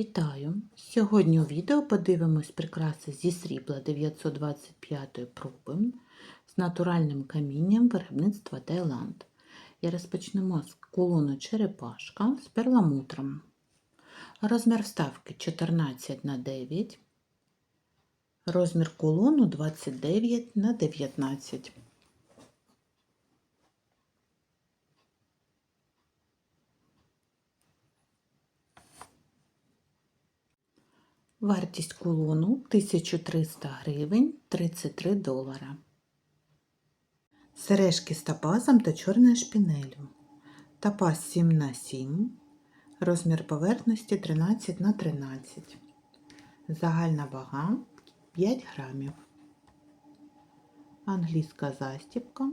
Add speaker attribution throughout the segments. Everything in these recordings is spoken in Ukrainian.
Speaker 1: Вітаю! Сьогодні у відео подивимось прикраси зі срібла 925 проби з натуральним камінням виробництва Таїланд. І розпочнемо з кулону черепашка з перламутром. Розмір вставки 14 на 9, розмір кулону 29 на 19. Вартість кулону 1300 гривень 33 долара. Сережки з топазом та чорною шпінелю. Топаз 7 на 7 розмір поверхності 13 на 13 Загальна вага 5 грамів. Англійська застібка.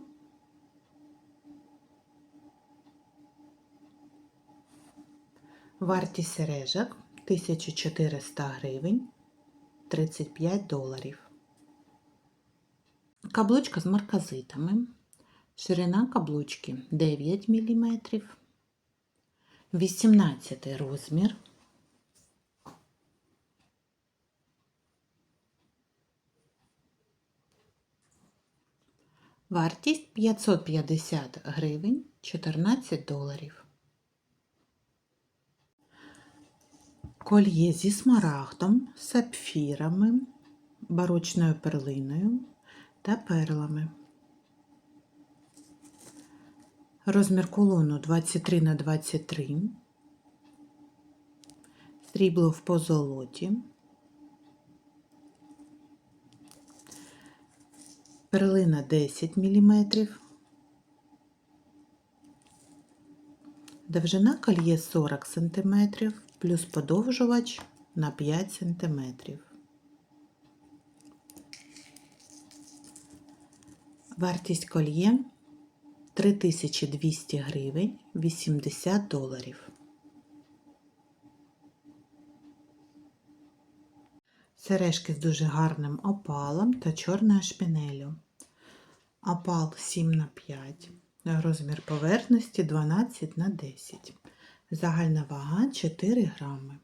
Speaker 1: Вартість сережок 1400 гривень 35 доларів. Каблучка з марказитами. Ширина каблучки 9 мм. 18 розмір. Вартість 550 гривень 14 доларів. Кольє зі смарагдом, сапфірами, барочною перлиною та перлами. Розмір колону 23 на 23, срібло в позолоті, перлина 10 мм, довжина кольє 40 см, плюс подовжувач на 5 см. Вартість кольє 3200 гривень 80 доларів. Сережки з дуже гарним опалом та чорною шпінелю. Опал 7 на 5 розмір поверхності 12 на 10 Загальна вага 4 грами.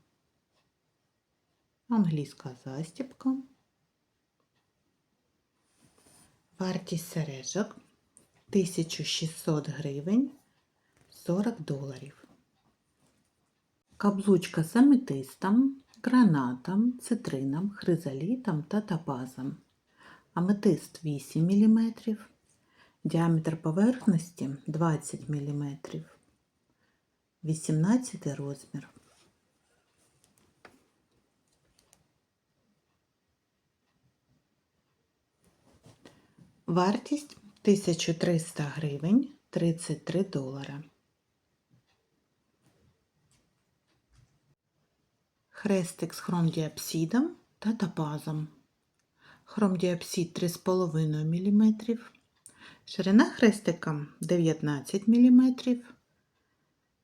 Speaker 1: Англійська застібка. Вартість сережок 1600 гривень 40 доларів. Каблучка з аметистом, гранатом, цитрином, хризалітом та топазом. Аметист 8 мм, діаметр поверхності 20 мм, 18 розмір. Вартість 1300 гривень 33 долара. Хрестик з хромдіапсидом та топазом. Хромдіапсид 3,5 мм. Ширина хрестика 19 мм.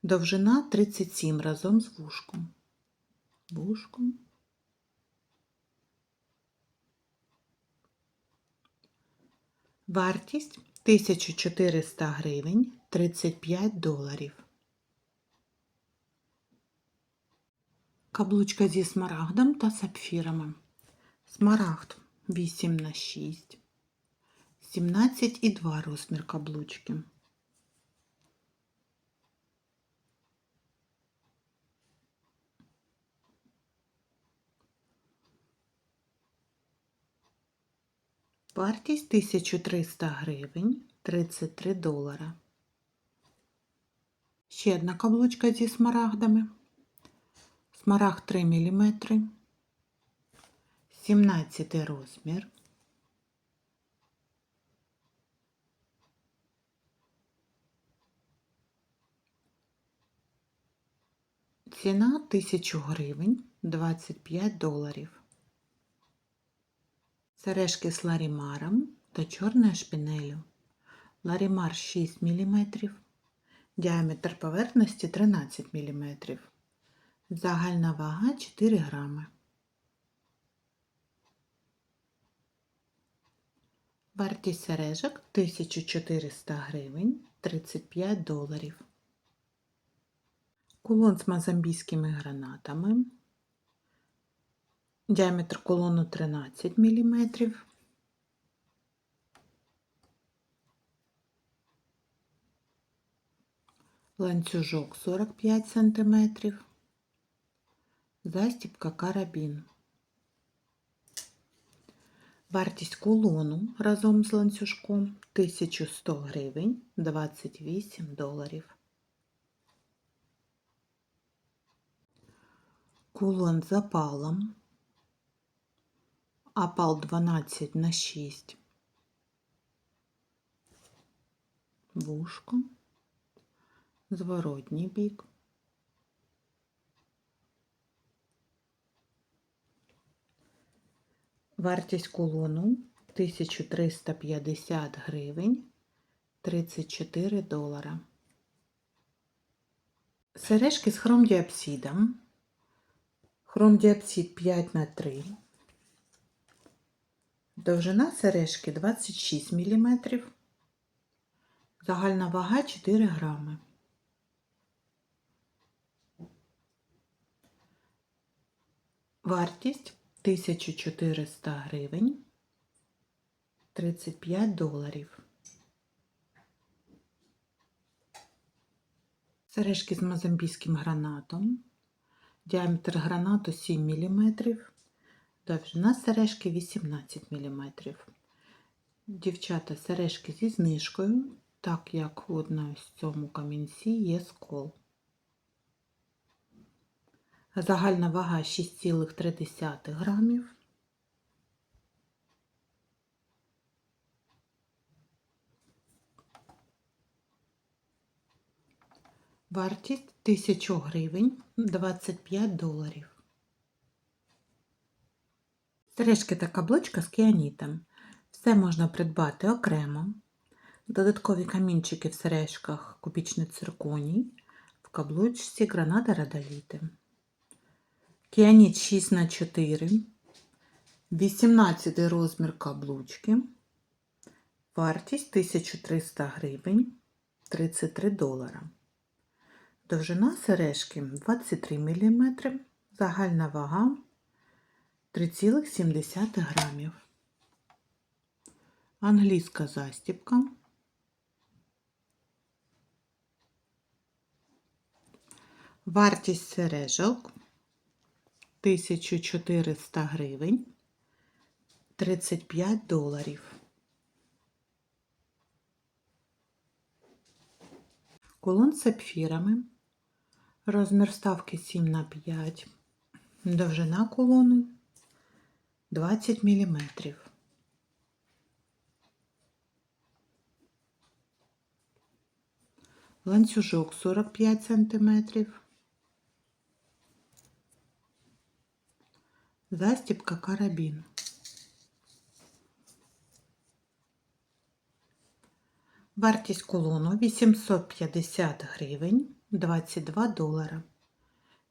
Speaker 1: Довжина 37 разом з вушком. Вушком. Вартість 1400 гривень 35 доларів. Каблучка зі смарагдом та сапфірами. Смарагд 8 на 6, 17,2 розмір каблучки. Вартість 1300 гривень 33 долара. Ще одна каблучка зі смарагдами. Смарагд 3 мм, 17 розмір. Ціна 1000 гривень 25 доларів. Сережки з ларімаром та чорною шпінелю. Ларімар 6 мм, діаметр поверхності 13 мм. Загальна вага 4 грами. Вартість сережок 1400 гривень 35 доларів. Кулон з мозамбійськими гранатами. Діаметр колону 13 мм. Ланцюжок 45 см. Застібка карабін. Вартість кулону разом з ланцюжком 1100 гривень 28 доларів. Кулон з запалом. Апал 12 на 6. Вушко. Зворотній бік. Вартість кулону 1350 гривень 34 долара. Сережки з хромдіапсидом. Хромдіапсид 5 на 3. Довжина сережки 26 мм. Загальна вага 4 грами. Вартість 1400 гривень 35 доларів. Сережки з мозамбійським гранатом. Діаметр гранату 7 мм. Довжина сережки 18 мм. Дівчата сережки зі знижкою, так як от на ось цьому камінці є скол. Загальна вага 6,3 грамів. Вартість 1000 гривень 25 доларів. Сережки та каблучка з кіанітом. Все можна придбати окремо. Додаткові камінчики в сережках кубічний цирконій, в каблучці граната радоліти. Кіаніт 6 на 4 18 розмір каблучки. Вартість 1300 гривень 33 долара. Довжина сережки 23 мм, загальна вага 3,7 грамів. Англійська застібка. Вартість сережок 1400 гривень 35 доларів. Кулон з сапфірами. Розмір ставки 7 на 5. Довжина колону 20 мм. Ланцюжок 45 см. Застібка карабін. Вартість колону 850 гривень 22 долара.